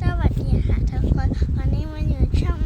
สวัสดีค่ะทุกคน วันนี้มันอยู่ช่อง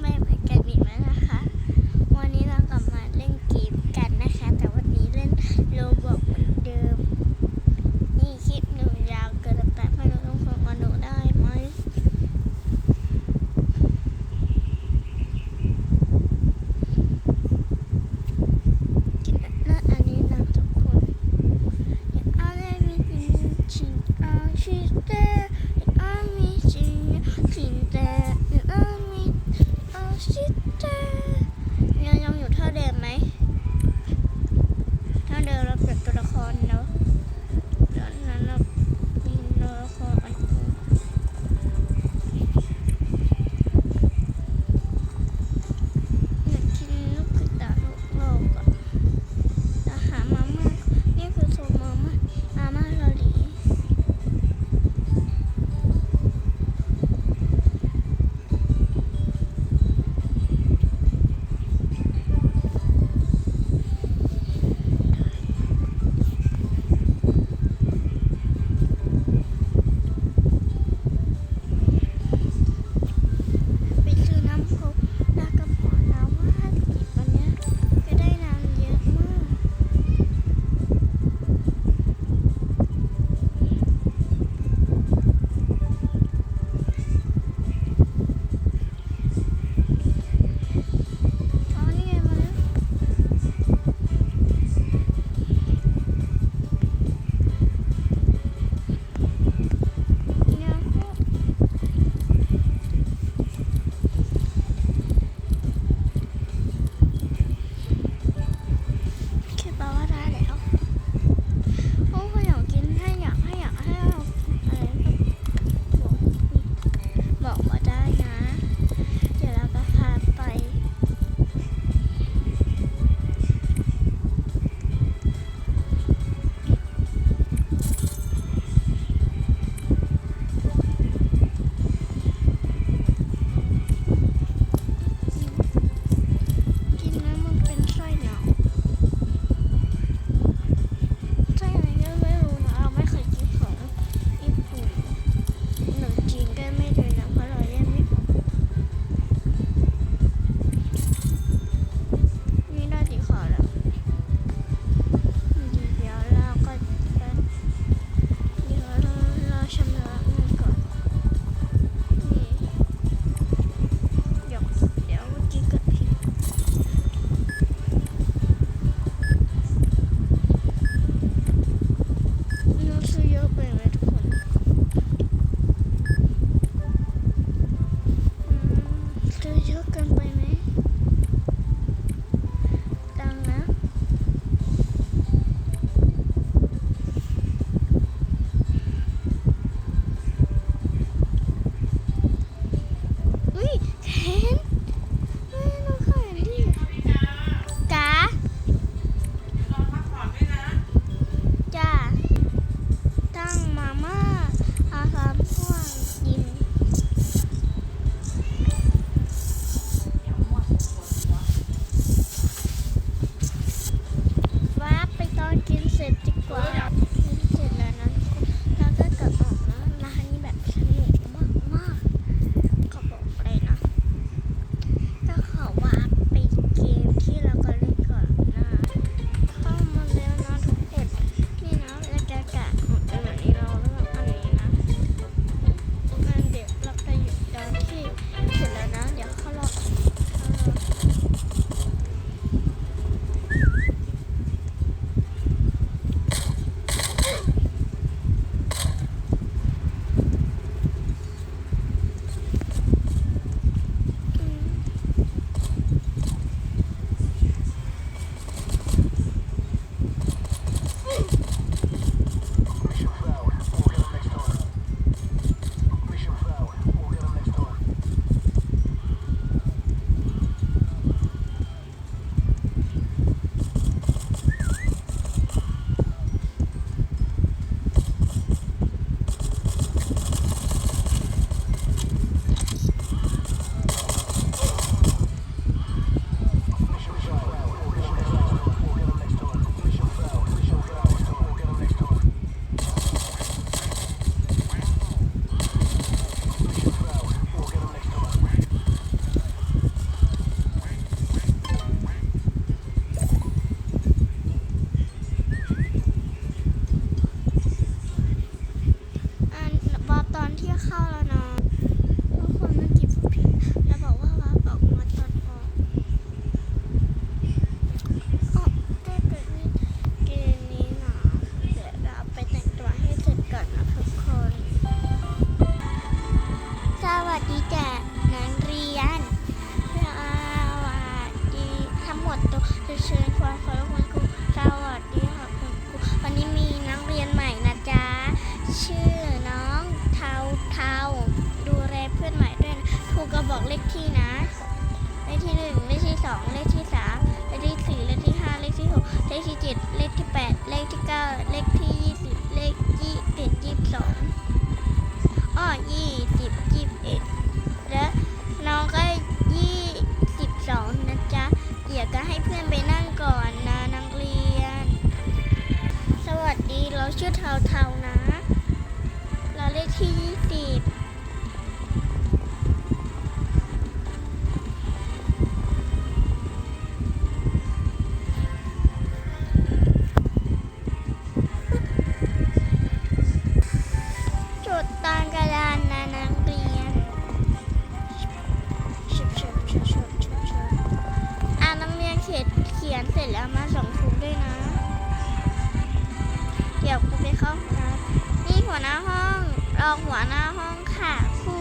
ข้าห้องน้ำนี่หัวหน้าห้องรองหัวหน้าห้องค่ะครู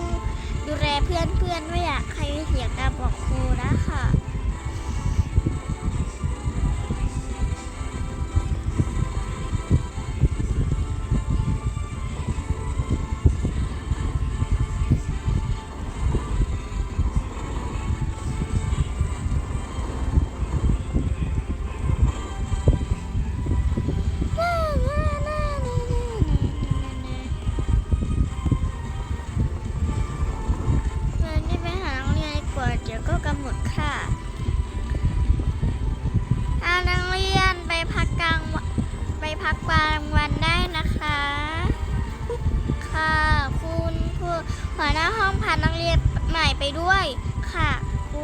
ดูแลเพื่อนเพื่อนไม่อยากใครเสียงดังบอกครูนะคะ รับรางวันได้นะคะค่ะคุณครูหัวหน้าห้องพานักเรียนใหม่ไปด้วยค่ะครู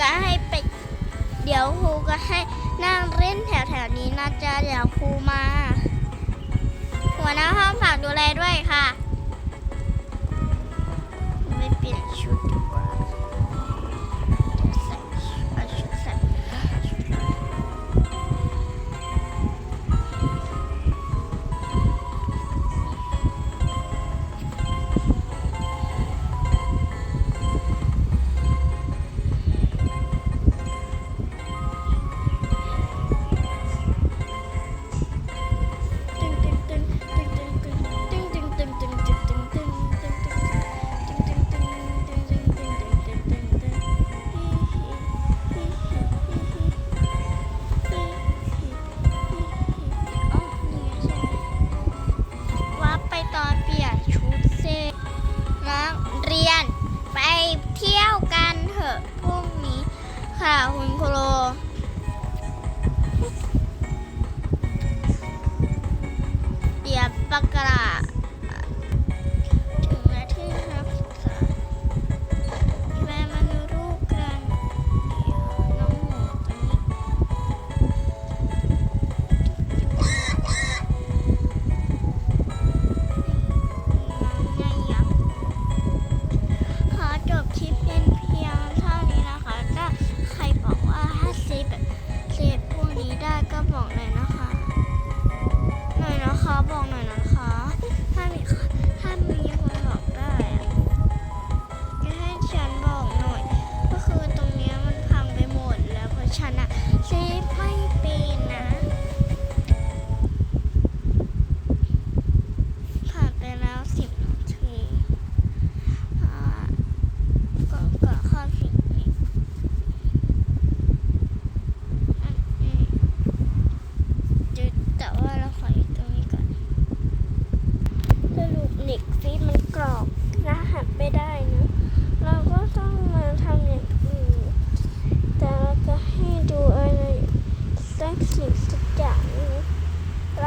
ก็ให้ไปเดี๋ยวครูก็ให้นั่งเล่นแถวๆนี้นะจ๊ะเดี๋ยวครูมา หัวหน้าห้องฝากดูแลด้วยค่ะ เรียน ไปเที่ยวกันเถอะพรุ่งนี้ ค่ะคุณครูเดี๋ยวประกา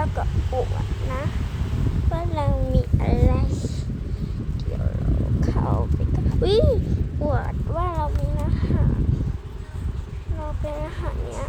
ากระปุกนะว่าเรามีอะไร เดี๋ยวเราเข้าไปกันวิ่งอวดว่าเรามีอาหารเราเป็นอาหารเนี้ย